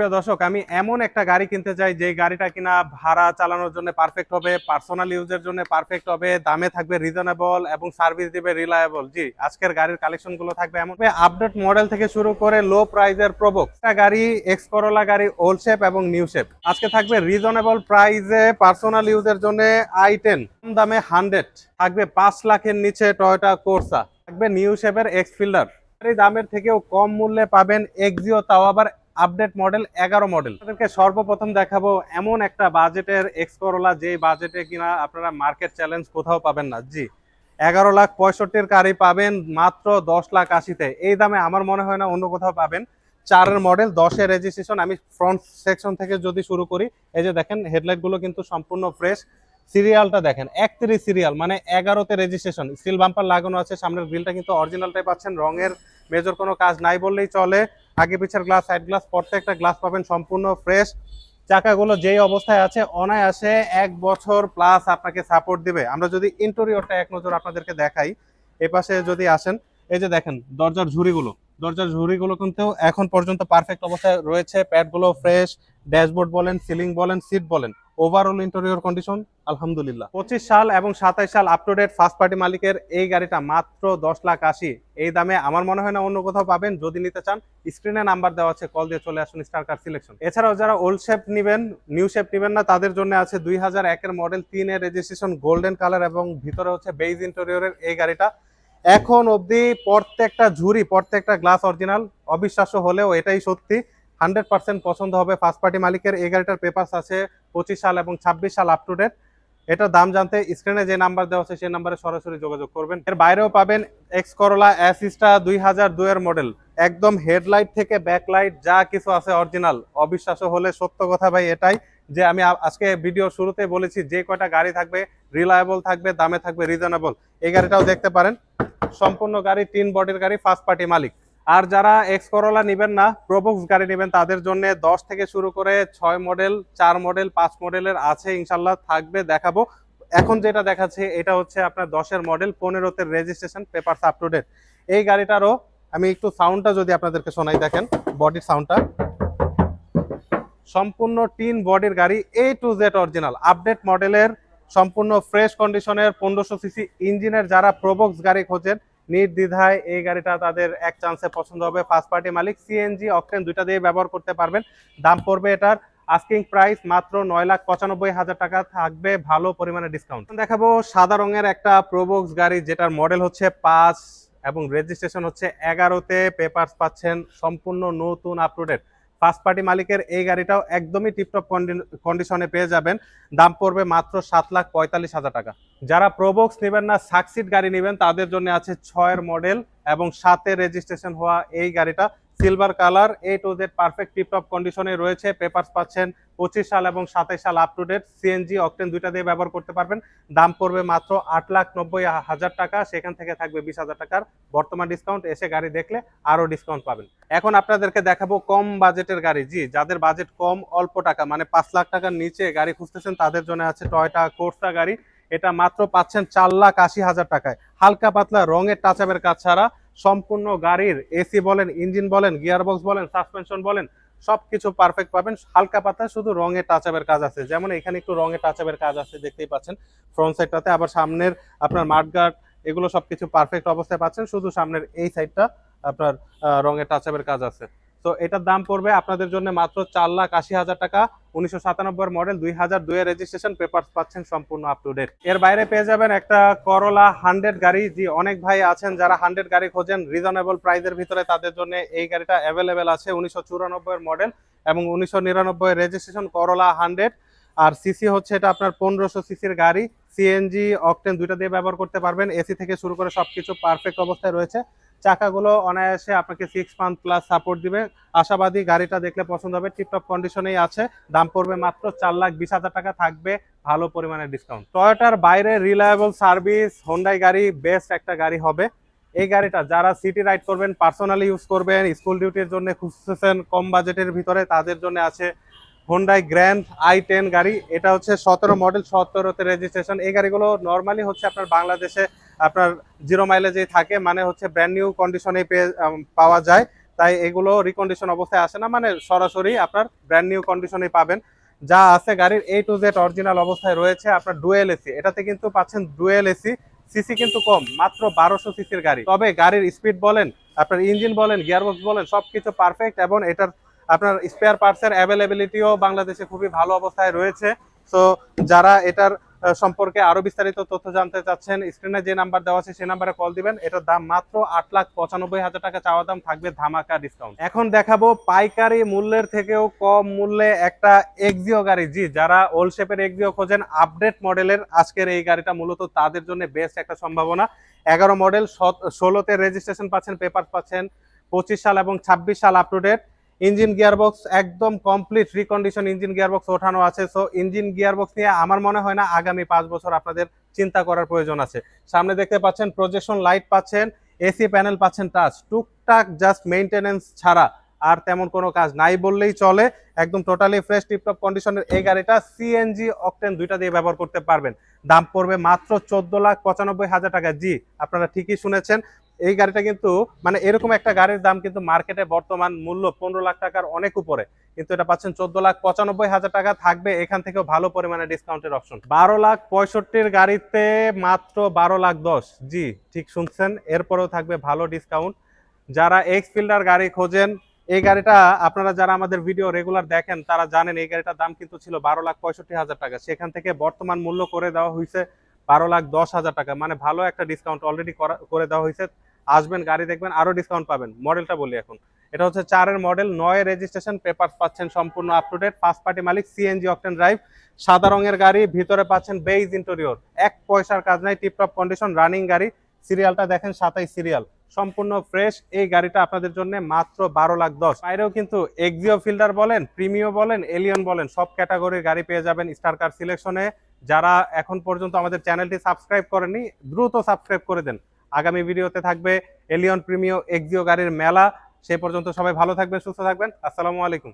সুপ্রিয় দর্শক, আমি এমন একটা গাড়ি কিনতে চাই যে গাড়িটা কিনা ভাড়া চালানোর জন্য পারফেক্ট হবে পার্সোনাল ইউজের জন্য পারফেক্ট হবে, দামে থাকবে রিজনেবল এবং সার্ভিস দিবে রিলায়েবল জি, আজকের গাড়ির কালেকশনগুলো থাকবে এমন। আপডেট মডেল থেকে শুরু করে লো প্রাইজের প্রবক একটা গাড়ি এক্স করোলা গাড়ি ওল্ড শেপ এবং নিউ শেপ আজকে থাকবে রিজনেবল প্রাইজে পার্সোনাল ইউজের জন্য আই টেন দামে হান্ড্রেড থাকবে পাঁচ লাখের নিচে টয়োটা কোর্সা থাকবে নিউ শেপের এক্স ফিল্ডার দামের থেকেও কম মূল্যে পাবেন এক্সিও তাও আবার আপডেট মডেল, এগারো মডেল। আপনাদেরকে সর্বপ্রথম দেখাবো এমন একটা বাজেটের এক্স যে বাজেটে কিনা আপনারা মার্কেট চ্যালেঞ্জ কোথাও পাবেন না। জি, এগারো লাখ পঁয়ষট্টির গাড়ি পাবেন মাত্র দশ লাখ আশিতে। এই দামে আমার মনে হয় না অন্য কোথাও পাবেন। চারের মডেল, দশের রেজিস্ট্রেশন আমি ফ্রন্ট সেকশন থেকে যদি শুরু করি, এই যে দেখেন হেডলাইটগুলো কিন্তু সম্পূর্ণ ফ্রেশ সিরিয়ালটা দেখেন, একত্রিশ সিরিয়াল মানে এগারোতে রেজিস্ট্রেশন স্টিল বাম্পার লাগানো আছে, সামনের গ্রিলটা কিন্তু অরিজিনালটাই পাচ্ছেন, রঙের মেজর কোনো কাজ নাই বললেই চলে। আগে পিছের গ্লাস সাইড গ্লাস প্রত্যেকটা গ্লাস পাবেন সম্পূর্ণ ফ্রেশ চাকাগুলো যেই অবস্থায় আছে, অনায়াসে এক বছর প্লাস আপনাকে সাপোর্ট দিবে। আমরা যদি ইন্টেরিয়রটা এক নজর আপনাদেরকে দেখাই, এ পাশে যদি আসেন, এই যে দেখেন, দরজার ঝুড়িগুলো। দরজার ঝুড়িগুলো কিন্তু এখন পর্যন্ত পারফেক্ট অবস্থায় রয়েছে প্যাডগুলো ফ্রেশ ড্যাশবোর্ড বলেন, সিলিং বলেন, সিট বলেন ওভারঅল ইন্টেরিয়র কন্ডিশন আলহামদুলিল্লাহ। পঁচিশ সাল এবং সাতাইশ সাল up to date first party মালিকের এই গাড়িটা মাত্র দশ লাখ আশি। এই দামে আমার মনে হয় না অন্য কোথাও পাবেন। যদি নিতে চান স্ক্রিনে নাম্বার দেওয়া আছে কল দিয়ে চলে আসুন স্টার কার সিলেকশন এছাড়াও যারা ওল্ড শেপ নেবেন নিউ শেপ নেবেন না, তাদের জন্য আছে দুই হাজার একের মডেল তিনের রেজিস্ট্রেশন গোল্ডেন কালার এবং ভিতরে হচ্ছে বেইজ ইন্টেরিয়রের এই গাড়িটা। এখন অবধি প্রত্যেকটা ঝুড়ি, প্রত্যেকটা গ্লাস অরিজিনাল অবিশ্বাস্য হলেও এটাই সত্যি। হান্ড্রেড পার্সেন্ট পছন্দ হবে। ফার্স্ট পার্টি মালিকের এই গাড়িটার পেপার্স আছে, পঁচিশ সাল এবং ছাব্বিশ সাল আপ টু ডেট এটার দাম জানতে স্ক্রিনে যে নাম্বার দেওয়া আছে, সেই নাম্বারে সরাসরি যোগাযোগ করবেন। এর বাইরেও পাবেন এক্স করোলা অ্যাসিস্টা দুই হাজার দুইয়ের মডেল একদম হেডলাইট থেকে ব্যাকলাইট যা কিছু আছে অরিজিনাল অবিশ্বাস্য হলে সত্য কথা ভাই এটাই যে আমি আজকে ভিডিও শুরুতে বলেছি, যে কয়টা গাড়ি থাকবে রিলায়েবল থাকবে, দামে থাকবে রিজনেবল এই গাড়িটাও দেখতে পারেন। সম্পূর্ণ গাড়ি, তিন বডির গাড়ি ফার্স্ট পার্টি মালিক। আর যারা এক্স করোলা নেবেন না প্রোবক্স গাড়ি নেবেন, তাদের জন্য দশ থেকে শুরু করে ছয় মডেল চার মডেল পাঁচ মডেলের আছে ইনশাল্লাহ, থাকবে, দেখাবো। এখন যেটা দেখাচ্ছে, এটা হচ্ছে আপনার দশের মডেল পনেরোতে registration papers up to date এই গাড়িটারও আমি একটু সাউন্ডটা যদি আপনাদেরকে শোনাই দেখেন বডির সাউন্ডটা সম্পূর্ণ টিন বডির গাড়ি A to Z original update মডেলের সম্পূর্ণ ফ্রেশ কন্ডিশনের পনেরোশো সিসি ইঞ্জিনের যারা প্রোবক্স গাড়ি খোঁজেন নির্দ্বিধায় এই গাড়িটা তাদের এক চান্সে পছন্দ হবে। ফার্স্ট পার্টি মালিক সিএনজি অকটেন দুইটা দিয়ে ব্যবহার করতে পারবেন। দাম পড়বে এটার আস্কিং প্রাইস মাত্র নয় লাখ পঁচানব্বই হাজার টাকা থাকবে, ভালো পরিমাণে ডিসকাউন্ট দেখাবো সাদা রঙের একটা প্রোবক্স গাড়ি, যেটার মডেল হচ্ছে পাঁচ এবং রেজিস্ট্রেশন হচ্ছে এগারোতে। পেপারস পাচ্ছেন সম্পূর্ণ নতুন আপ ফার্স্ট পার্টি মালিকের এই গাড়িটাও একদমই টিপটপ কন্ডিশনে পেয়ে যাবেন। দাম পড়বে মাত্র সাত লাখ পঁয়তাল্লিশ হাজার টাকা। যারা প্রোবক্স নেবেন না সাকসিড গাড়ি নেবেন, তাদের জন্য আছে ছয়ের মডেল এবং সাতে রেজিস্ট্রেশন হওয়া এই গাড়িটা। Silver colour A to Z perfect tiptop কন্ডিশনে রয়েছে। পেপারস পাচ্ছেন পঁচিশ সাল এবং সাতাইশ সাল up to date CNG octane দুইটা দিয়ে ব্যবহার করতে পারবেন। দাম পড়বে মাত্র আট লাখ নব্বই হাজার টাকা। সেখান থেকে থাকবে বিশ হাজার টাকার বর্তমান ডিসকাউন্ট এসে গাড়ি দেখলে আরও ডিসকাউন্ট পাবেন। এখন আপনাদেরকে দেখাবো কম বাজেটের গাড়ি। জি, যাদের বাজেট কম, অল্প টাকা মানে পাঁচ লাখ টাকার নিচে গাড়ি খুঁজতেছেন, তাদের জন্য আছে টয়টা কোর্সা গাড়ি। এটা মাত্র পাচ্ছেন চার লাখ আশি হাজার টাকায়। হালকা পাতলা, রঙের টাচাপের কাজ ছাড়া সম্পূর্ণ গাড়ির এসি বলেন, ইঞ্জিন বলেন গিয়ার বক্স বলেন, সাসপেনশন বলেন সব কিছু পারফেক্ট পাবেন। হালকা পাতায় শুধু রঙের টাচাপের কাজ আছে। যেমন এখানে একটু রঙের টাচাপের কাজ আছে, দেখতেই পাচ্ছেন। ফ্রন্ট সাইডটাতে আবার সামনের আপনার মাঠগার্ড এগুলো সবকিছু পারফেক্ট অবস্থায় পাচ্ছেন। শুধু সামনের এই সাইডটা আপনার রঙের টাচাপের কাজ আছে। তো এটার দাম পড়বে আপনাদের জন্য মাত্র চার লাখ আশি হাজার টাকা। উনিশশো সাতানব্বই মডেল দুই হাজার দুই রেজিস্ট্রেশন পেপার পাচ্ছেন সম্পূর্ণ আপ টু ডেট এর বাইরে পেয়ে যাবেন একটা করলা হান্ড্রেড গাড়ি। জি, অনেক ভাই আছেন, যারা হান্ড্রেড গাড়ি খোঁজেন রিজনেবল প্রাইসের ভিতরে তাদের জন্য এই গাড়িটা অ্যাভেলেবেল আছে উনিশশো চুরানব্বই মডেল এবং উনিশশো নিরানব্বই রেজিস্ট্রেশন করলা হান্ড্রেড আর সিসি হচ্ছে এটা আপনার পনেরোশো সিসির গাড়ি। সিএনজি অকটেন দুইটা দিয়ে ব্যবহার করতে পারবেন। এসি থেকে শুরু করে সবকিছু পারফেক্ট অবস্থায় রয়েছে। চাকাগুলো অনায়াসে আপনাকে সিক্স মান্থ প্লাস সাপোর্ট দিবে। আশাবাদী গাড়িটা দেখলে পছন্দ হবে টিপটপ কন্ডিশনেই আছে। দাম পড়বে মাত্র চার লাখ বিশ হাজার টাকা, থাকবে ভালো পরিমাণে ডিসকাউন্ট টয়োটার বাইরে রিলায়েবল সার্ভিস হোন্ডাই গাড়ি বেস্ট একটা গাড়ি হবে। এই গাড়িটা যারা সিটি রাইড করবেন পার্সোনালি ইউজ করবেন স্কুল ডিউটির জন্য খুঁজতেছেন কম বাজেটের ভিতরে তাদের জন্য আছে হোন্ডাই গ্র্যান্ড আই টেন গাড়ি। এটা হচ্ছে সতেরো মডেল সতেরোতে রেজিস্ট্রেশন এই গাড়িগুলো নর্মালি হচ্ছে আপনার বাংলাদেশে আপনার জিরো মাইলেজেই থাকে মানে হচ্ছে ব্র্যান্ড নিউ কন্ডিশনে পেয়ে পাওয়া যায়। তাই এগুলো রিকন্ডিশন অবস্থায় আসে না মানে সরাসরি আপনার ব্র্যান্ড নিউ কন্ডিশনে পাবেন। যা আছে গাড়ির এ টু জেড অরিজিনাল অবস্থায় রয়েছে, আপনার ডুয়েল এসি এটাতে কিন্তু পাচ্ছেন ডুয়েল এসি সিসি কিন্তু কম, মাত্র বারোশো সিসির গাড়ি। তবে গাড়ির স্পিড বলেন, আপনার ইঞ্জিন বলেন গিয়ারবক্স বলেন সব কিছু পারফেক্ট এবং এটার আপনার স্পেয়ার পার্টসের অ্যাভেলেবিলিটিও বাংলাদেশে খুবই ভালো অবস্থায় রয়েছে। সো যারা এটার সম্পর্কে আরও বিস্তারিত তথ্য জানতে চাচ্ছেন স্ক্রিনে যে নাম্বার দেওয়া আছে সেই নাম্বারে কল দিবেন। এটার দাম মাত্র আট লাখ পঁচানব্বই হাজার টাকা চাওয়া দাম থাকবে ধামাকা ডিসকাউন্ট এখন দেখাবো পাইকারি মূল্যের থেকেও কম মূল্যে একটা এক্সিও গাড়ি। জি, যারা ওল্ড শেপের এক্সিও খোঁজেন আপডেট মডেলের আজকের এই গাড়িটা মূলত তাদের জন্য বেস্ট একটা সম্ভাবনা। এগারো মডেল ষোলোতে রেজিস্ট্রেশন পাচ্ছেন পেপার পাচ্ছেন, পঁচিশ সাল এবং ছাব্বিশ সাল up to date engine gearbox একদম কমপ্লিট রিকন্ডিশন ইঞ্জিন গিয়ারবক্স ওঠানো আছে। সো ইঞ্জিন গিয়ারবক্স নিয়ে আমার মনে হয় না আগামী পাঁচ বছর আপনাদের চিন্তা করার প্রয়োজন আছে। সামনে দেখতে পাচ্ছেন প্রজেকশন লাইট পাচ্ছেন এসি প্যানেল পাচ্ছেন টাচ টুকটাক জাস্ট মেইনটেনেন্স ছাড়া আর তেমন কোনো কাজ নাই বললেই চলে। একদম টোটালি ফ্রেশ টিপটপ কন্ডিশনের এই গাড়িটা সিএনজি অকটেন দুইটা দিয়ে ব্যবহার করতে পারবেন। দাম পড়বে মাত্র চোদ্দ লাখ পঁচানব্বই হাজার টাকা। জি, আপনারা ঠিকই শুনেছেন। এই গাড়িটা কিন্তু মানে এরকম একটা গাড়ির দাম কিন্তু মার্কেটে বর্তমান মূল্য পনেরো লাখ টাকার অনেক উপরে। কিন্তু এটা পাচ্ছেন চোদ্দ লাখ পঁচানব্বই হাজার টাকা, থাকবে এখান থেকেও ভালো পরিমাণে ডিসকাউন্টের অপশন বারো লাখ পঁয়ষট্টির গাড়িতে মাত্র বারো লাখ দশ। জি, ঠিক শুনছেন। এরপরেও থাকবে ভালো ডিসকাউন্ট যারা এক্স ফিল্ডার গাড়ি খোঁজেন, এই গাড়িটা আপনারা যারা আমাদের ভিডিও রেগুলার দেখেন, তারা জানেন এই গাড়িটার দাম কিন্তু ছিল বারো লাখ পঁয়ষট্টি হাজার টাকা। সেখান থেকে বর্তমান মূল্য করে দেওয়া হয়েছে বারো লাখ দশ হাজার টাকা। মানে ভালো একটা ডিসকাউন্ট অলরেডি করা, করে দেওয়া হয়েছে আসবেন, গাড়ি দেখবেন, আরও ডিসকাউন্ট পাবেন। মডেলটা বলি এখন। এটা হচ্ছে চারের মডেল নয় রেজিস্ট্রেশন পেপার পাচ্ছেন সম্পূর্ণ up to date first party Malik CNG octane drive সাদা রঙের গাড়ি, ভিতরে পাচ্ছেন বেইজ ইন্টেরিয়র এক পয়সার কাজ নাই টিপটপ কন্ডিশন রানিং গাড়ি। সিরিয়ালটা দেখেন সাতাই সিরিয়াল সম্পূর্ণ ফ্রেশ এই গাড়িটা আপনাদের জন্য মাত্র বারো লাখ দশ। বাইরেও কিন্তু এক্সিও ফিল্ডার বলেন প্রিমিও বলেন এলিয়ন বলেন, সব ক্যাটাগরির গাড়ি পেয়ে যাবেন স্টার কার সিলেকশনে যারা এখন পর্যন্ত আমাদের চ্যানেলটি সাবস্ক্রাইব করেনি দ্রুত সাবস্ক্রাইব করে দেন। আগামী ভিডিওতে থাকবে এলিয়ন প্রিমিও এক্সিও গাড়ির মেলা। সেই পর্যন্ত সবাই ভালো থাকবেন, সুস্থ থাকবেন। আসসালামু আলাইকুম।